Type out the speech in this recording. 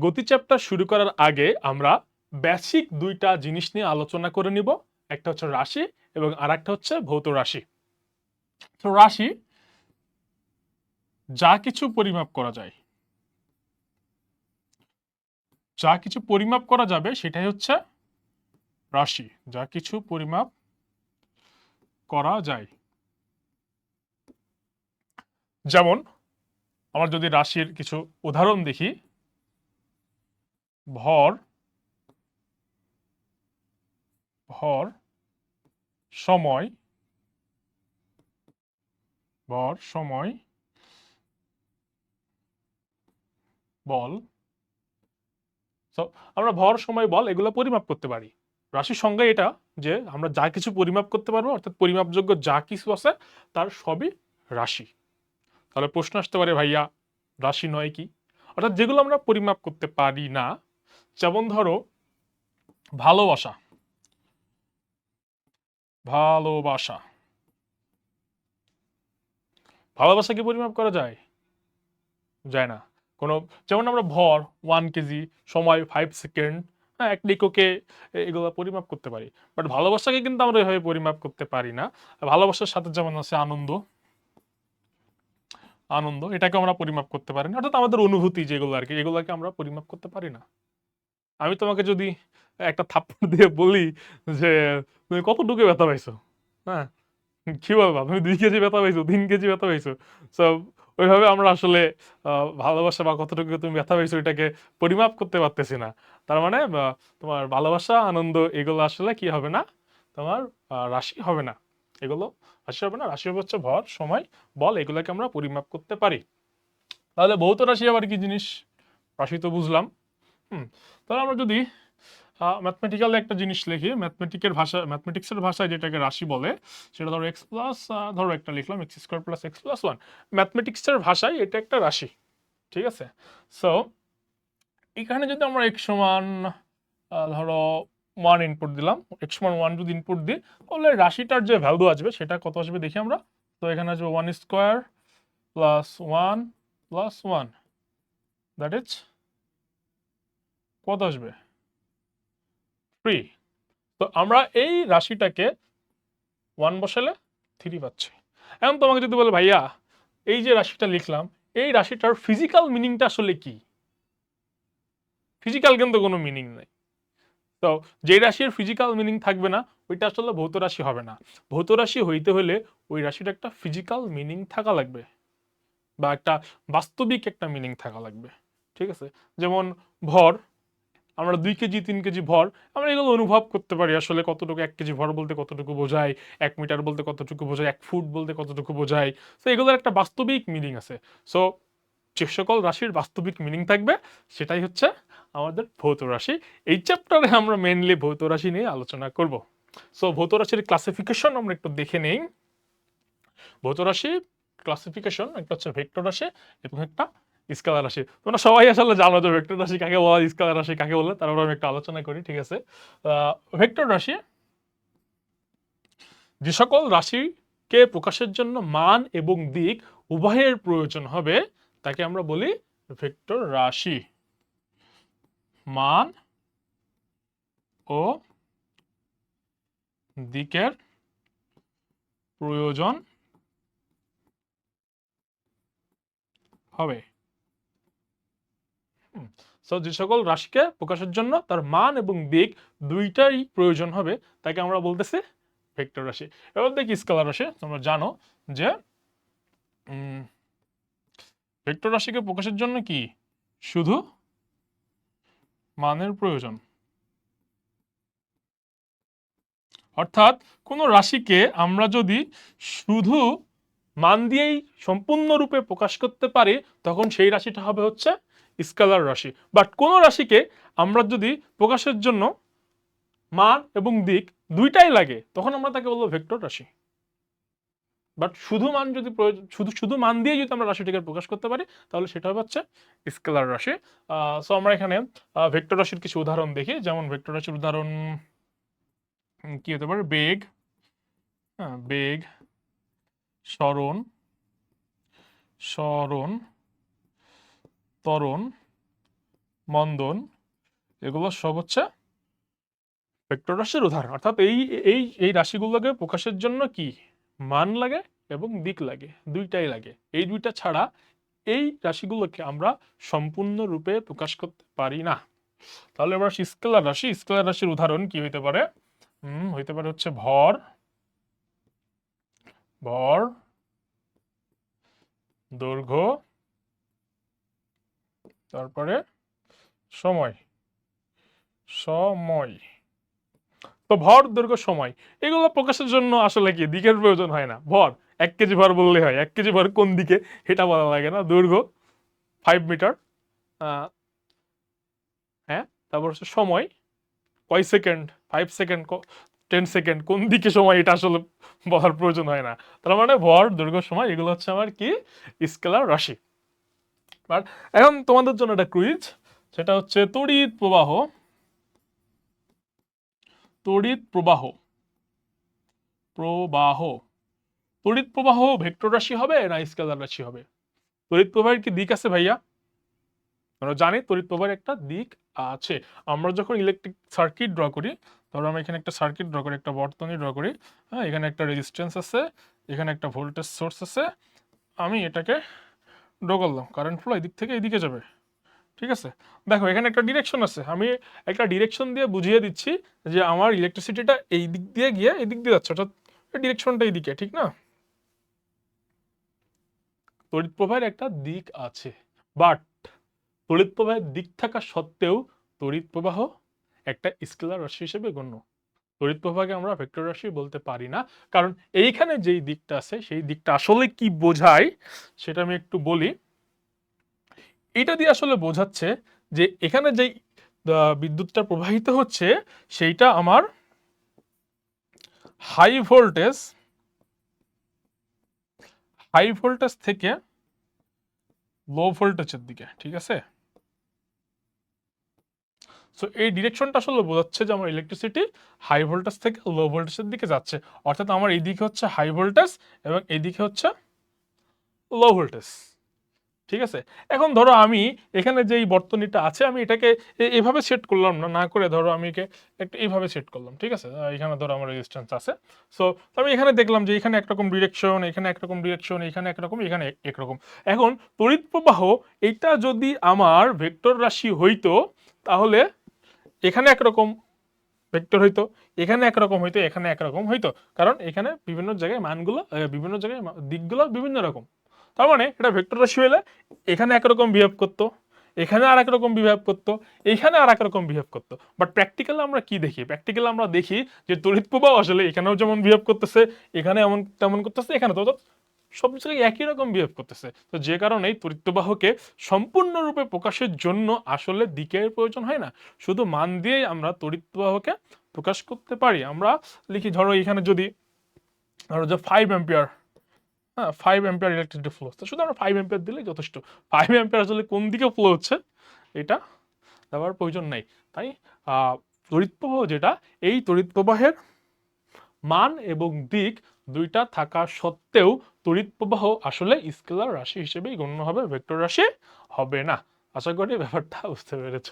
গতি চ্যাপ্টার শুরু করার আগে আমরা বেসিক দুইটা জিনিস নিয়ে আলোচনা করে নিব। একটা হচ্ছে রাশি এবং আর একটা হচ্ছে ভৌত রাশি। তো রাশি, যা কিছু পরিমাপ করা যায়। যা কিছু পরিমাপ করা যাবে সেটাই হচ্ছে রাশি। যা কিছু পরিমাপ করা যায়। যেমন, আমরা যদি রাশির কিছু উদাহরণ দেখি ভর ভর, সময় ভর, সময়, বল। আমরা ভর, সময়, বল এগুলো পরিমাপ করতে পারি। রাশির সংজ্ঞা এটা যে আমরা যা কিছু পরিমাপ করতে পারব, অর্থাৎ পরিমাপযোগ্য যা কিছু আছে তার সবই রাশি। তাহলে প্রশ্ন আসতে পারে ভাইয়া, রাশি নয় কি? অর্থাৎ যেগুলো আমরা পরিমাপ করতে পারি না যেমন ধরো, ভালোবাসা। ভালোবাসা। ভালোবাসা কি পরিমাপ করা যায়? যায় না। কোনো, যেমন আমরা ভর ওয়ান কেজি, সময় ফাইভ সেকেন্ড হ্যাঁ এক এককে এগুলো পরিমাপ করতে পারি। বাট ভালোবাসাকে কিন্তু আমরা এভাবে পরিমাপ করতে পারি না। ভালোবাসার সাথে যেমন আছে আনন্দ। আনন্দ, এটাকে আমরা পরিমাপ করতে পারি না। অর্থাৎ আমাদের অনুভূতি যেগুলো আর কি, এগুলোকে আমরা পরিমাপ করতে পারি না। আমি তোমাকে যদি একটা থাপ্পড় দিয়ে বলি যে, তুমি কতটুকু ব্যথা পাইছো? হ্যাঁ? কি বলবা? তুমি দুই কেজি ব্যথা পাইছো, তিন কেজি ব্যথা পাইছো। সো ওইভাবে আমরা আসলে ভালোবাসা বা কতটুকু তুমি ব্যথা পাইছো এটাকে পরিমাপ করতে পারতেছি না। তার মানে তোমার ভালোবাসা, আনন্দ এগুলো আসলে কি হবে না? তোমার রাশি হবে না। এগুলো রাশি হবে না। রাশি হচ্ছে ভর, সময়, বল, এগুলোকে আমরা পরিমাপ করতে পারি। তাহলে ভৌত রাশি আবার কি জিনিস? রাশি তো বুঝলাম। হুম, তাহলে আমরা যদি ম্যাথমেটিক্যাল একটা জিনিস লিখি ম্যাথমেটিকের ভাষা ম্যাথমেটিক্সের ভাষায় যেটাকে রাশি বলে, সেটা ধরো এক্স প্লাস ধরো একটা লিখলাম X square plus X plus one ম্যাথমেটিক্সের ভাষায় এটা একটা রাশি, ঠিক আছে? সো এখানে যদি আমরা এক্স সমান ধরো ওয়ান ইনপুট দিলাম এক্স সমান ওয়ান যদি ইনপুট দিই, তাহলে রাশিটার যে ভ্যালু আসবে, সেটা কত আসবে দেখি আমরা? তো এখানে আসবে one square plus one plus one that is কত আসবে? থ্রি তো আমরা এই রাশিটাকে ওয়ান বসালে থ্রি পাচ্ছি। এখন তোমাকে যদি বলে, ভাইয়া, এই যে রাশিটা লিখলাম, এই রাশিটার ফিজিক্যাল মিনিংটা আসলে কি? ফিজিক্যাল কিন্তু কোনো মিনিং নেই। তো যে রাশির ফিজিক্যাল মিনিং থাকবে না, ওইটা আসলে ভৌত রাশি হবে না। ভৌত রাশি হইতে হলে ওই রাশিটা একটা ফিজিক্যাল মিনিং থাকা লাগবে বা একটা বাস্তবিক একটা মিনিং থাকা লাগবে। ঠিক আছে? যেমন ভর আমরা দুই কেজি, তিন কেজি ভর, আমরা এগুলো অনুভব করতে পারি আসলে কতটুকু এক কেজি ভর বলতে কতটুকু বোঝায়, এক মিটার বলতে কতটুকু বোঝায়, এক ফুট বলতে কতটুকু বোঝায়। তো এগুলোর একটা বাস্তবিক মিনিং আছে। সো যে সকল রাশির বাস্তবিক মিনিং থাকবে, সেটাই হচ্ছে আমাদের ভৌত রাশি। এই চ্যাপ্টারে আমরা মেনলি ভৌত রাশি নিয়ে আলোচনা করব। সো ভৌত রাশির ক্লাসিফিকেশন আমরা একটু দেখে নেই। ভৌত রাশি ক্লাসিফিকেশন একটা হচ্ছে ভেক্টর রাশি এবং একটা স্কেলার রাশি। তোমরা সবাই আসলে জানো যে ভেক্টর রাশি কাকে বলা স্কেলার রাশি কাকে বলে তারপর আমি একটা আলোচনা করি, ঠিক আছে? ভেক্টর রাশি, যে সকল রাশিকে প্রকাশের জন্য মান এবং দিক উভয়ের প্রয়োজন হবে, তাকে আমরা বলি ভেক্টর রাশি। মান ও দিকের প্রয়োজন হবে। সো যে সকল রাশিকে প্রকাশের জন্য তার মান এবং দিক দুইটাই প্রয়োজন হবে, তাকে আমরা বলতেছি ভেক্টর রাশি। এবার দেখি স্কেলার রাশি, তোমরা জানো যে ভেক্টর রাশিকে প্রকাশের জন্য কি? শুধু মানের প্রয়োজন। অর্থাৎ কোনো রাশিকে আমরা যদি শুধু মান দিয়েই সম্পূর্ণরূপে প্রকাশ করতে পারি, তখন সেই রাশিটা হবে হচ্ছে স্কেলার রাশি। বাট কোনো রাশিকে আমরা যদি প্রকাশের জন্য মান এবং দিক দুইটাই লাগে, তখন আমরা তাকে বলব ভেক্টর রাশি। বাট শুধু মান যদি শুধু শুধু মান দিয়ে যদি আমরা রাশিটিকে প্রকাশ করতে পারি, তাহলে সেটা হচ্ছে স্কেলার রাশি। সো আমরা এখানে ভেক্টর রাশির কিছু উদাহরণ দেখি। যেমন ভেক্টর রাশির উদাহরণ কি হতে পারে? বেগ। হ্যাঁ বেগ, স্মরণ স্মরণ ত্বরণ, মন্দন, এগুলো সব হচ্ছে ভেক্টর রাশির উদাহরণ। অর্থাৎ এই এই এই রাশিগুলোকে প্রকাশের জন্য কি? মান লাগে এবং দিক লাগে, দুইটাই লাগে। এই দুইটা ছাড়া এই রাশিগুলোকে আমরা সম্পূর্ণরূপে প্রকাশ করতে পারি না। তাহলে এবার স্কেলার রাশি, স্কেলার রাশির উদাহরণ কি হইতে পারে? হুম, হইতে পারে হচ্ছে ভর ভর, দৈর্ঘ্য তারপরে সময়। সময়। তো ভর, দৈর্ঘ্য, সময়। এগুলো প্রকাশের জন্য আসলে কি? দিকের প্রয়োজন হয় না। ভর, এক কেজি ভর বললে হয়। এক কেজি ভর কোন দিকে? এটা বলা লাগে না। দৈর্ঘ্য ফাইভ মিটার হ্যাঁ? তারপর হচ্ছে সময়, কয় second five second ten second কোন দিকে সময়? এটা আসলে বলার প্রয়োজন হয় না। তার মানে ভর, দৈর্ঘ্য, সময়, এগুলো হচ্ছে আমার কি? স্কেলার রাশি। আর এখন তোমাদের জন্য একটা কুইজ সেটা হচ্ছে তড়িৎ প্রবাহ তড়িৎ প্রবাহ প্রবাহ। তড়িৎ প্রবাহ ভেক্টর রাশি হবে না স্কেলার রাশি হবে? তড়িৎ প্রবাহের কি দিক আছে ভাইয়া? আমরা জানি তড়িৎ প্রবাহের একটা দিক আছে। আমরা যখন ইলেকট্রিক সার্কিট ড্র করি, ধরো আমরা এখানে একটা সার্কিট ড্র করি, একটা বর্তনী ড্র করি হ্যাঁ এখানে একটা রেজিস্ট্যান্স আছে, এখানে একটা ভোল্টেজ সোর্স আছে, আমি এটাকে ড্র করলাম কারেন্ট ফ্লো এদিক থেকে এদিকে যাবে। ঠিক আছে? দেখো, এখানে একটা ডিরেকশন আছে। আমি একটা ডিরেকশন দিয়ে বুঝিয়ে দিচ্ছি যে আমার ইলেকট্রিসিটিটা এই দিক দিয়ে গিয়ে এই দিক দিয়ে যাচ্ছে, অর্থাৎ ডিরেকশনটা এইদিকে ঠিক না? তড়িৎ প্রবাহের একটা দিক আছে বাট তড়িৎ প্রবাহের দিক থাকা সত্ত্বেও তড়িৎ প্রবাহ একটা স্কেলার রাশি হিসেবে গণ্য। তড়িৎ প্রবাহকে আমরা ভেক্টর রাশি বলতে পারি না। কারণ এইখানে যেই দিকটা আছে, সেই দিকটা আসলে কি বোঝায়, সেটা আমি একটু বলি। এটা দিয়ে আসলে বোঝাচ্ছে যে এখানে যেই বিদ্যুৎটা প্রবাহিত হচ্ছে, সেইটা আমার হাই ভোল্টেজ হাই ভোল্টেজ থেকে লো ভোল্টেজের দিকে, ঠিক আছে? সো এই ডিরেকশনটা আসলে বোঝাচ্ছে যে আমার ইলেকট্রিসিটি হাই ভোল্টেজ থেকে লো ভোল্টেজের দিকে যাচ্ছে। অর্থাৎ আমার এইদিকে হচ্ছে হাই ভোল্টেজ এবং এইদিকে হচ্ছে লো ভোল্টেজ ঠিক আছে? এখন ধরো আমি এখানে যেই বর্তনীটা আছে, আমি এটাকে এভাবে সেট করলাম না না করে ধরো আমি একে একটা এইভাবে সেট করলাম। ঠিক আছে? এখানে ধরো আমার রেজিস্ট্যান্স আছে। সো আমি এখানে দেখলাম যে এখানে একরকম ডিরেকশন এখানে একরকম ডিরেকশন এখানে একরকম, এখানে এক- একরকম। এখন তড়িৎ প্রবাহ, এটা যদি আমার ভেক্টর রাশি হইতো, তাহলে এখানে একরকম ভেক্টর হইতো, এখানে একরকম হইতো, এখানে একরকম হইতো। কারণ এখানে বিভিন্ন জায়গায় মানগুলো বিভিন্ন জায়গায় দিকগুলো বিভিন্ন রকম। তার মানে এটা ভেক্টর রাশি হলে এখানে একরকম বিহেভ করতো, এখানে আর একরকম বিহেভ করতো, এখানে আর একরকম বিহেভ করতো। বাট প্র্যাকটিক্যালি আমরা কি দেখি? প্র্যাকটিক্যালি আমরা দেখি যে তড়িৎ প্রবাহ আসলে এখানেও যেমন বিহেভ করতেছে, এখানে এমন তেমন করতেছে, এখানে তো সব জায়গায় একই রকম বিহেভ করতেছে। তো যে কারণেই তড়িৎ প্রবাহকে সম্পূর্ণরূপে প্রকাশের জন্য আসলে দিকের প্রয়োজন হয় না। শুধু মান দিয়েই আমরা তড়িৎ প্রবাহকে প্রকাশ করতে পারি। আমরা লিখি ধরো এখানে যদি ধরো যে ফাইভ অ্যাম্পিয়ার হ্যাঁ ফাইভ অ্যাম্পিয়ার ইলেকট্রিসিটি ফ্লো হচ্ছে শুধু আমরা ফাইভ অ্যাম্পিয়ার দিলে যথেষ্ট। ফাইভ অ্যাম্পিয়ার আসলে কোন দিকে ফ্লো হচ্ছে এটা দেওয়ার প্রয়োজন নেই। তাই আহ, তড়িৎ প্রবাহ যেটা এই তড়িৎ প্রবাহের মান এবং দিক দুইটা থাকা সত্ত্বেও তড়িৎ প্রবাহ আসলে স্কেলার রাশি হিসেবেই গণ্য হবে, ভেক্টর রাশি হবে না। আশা করি ব্যাপারটা বুঝতে পেরেছ।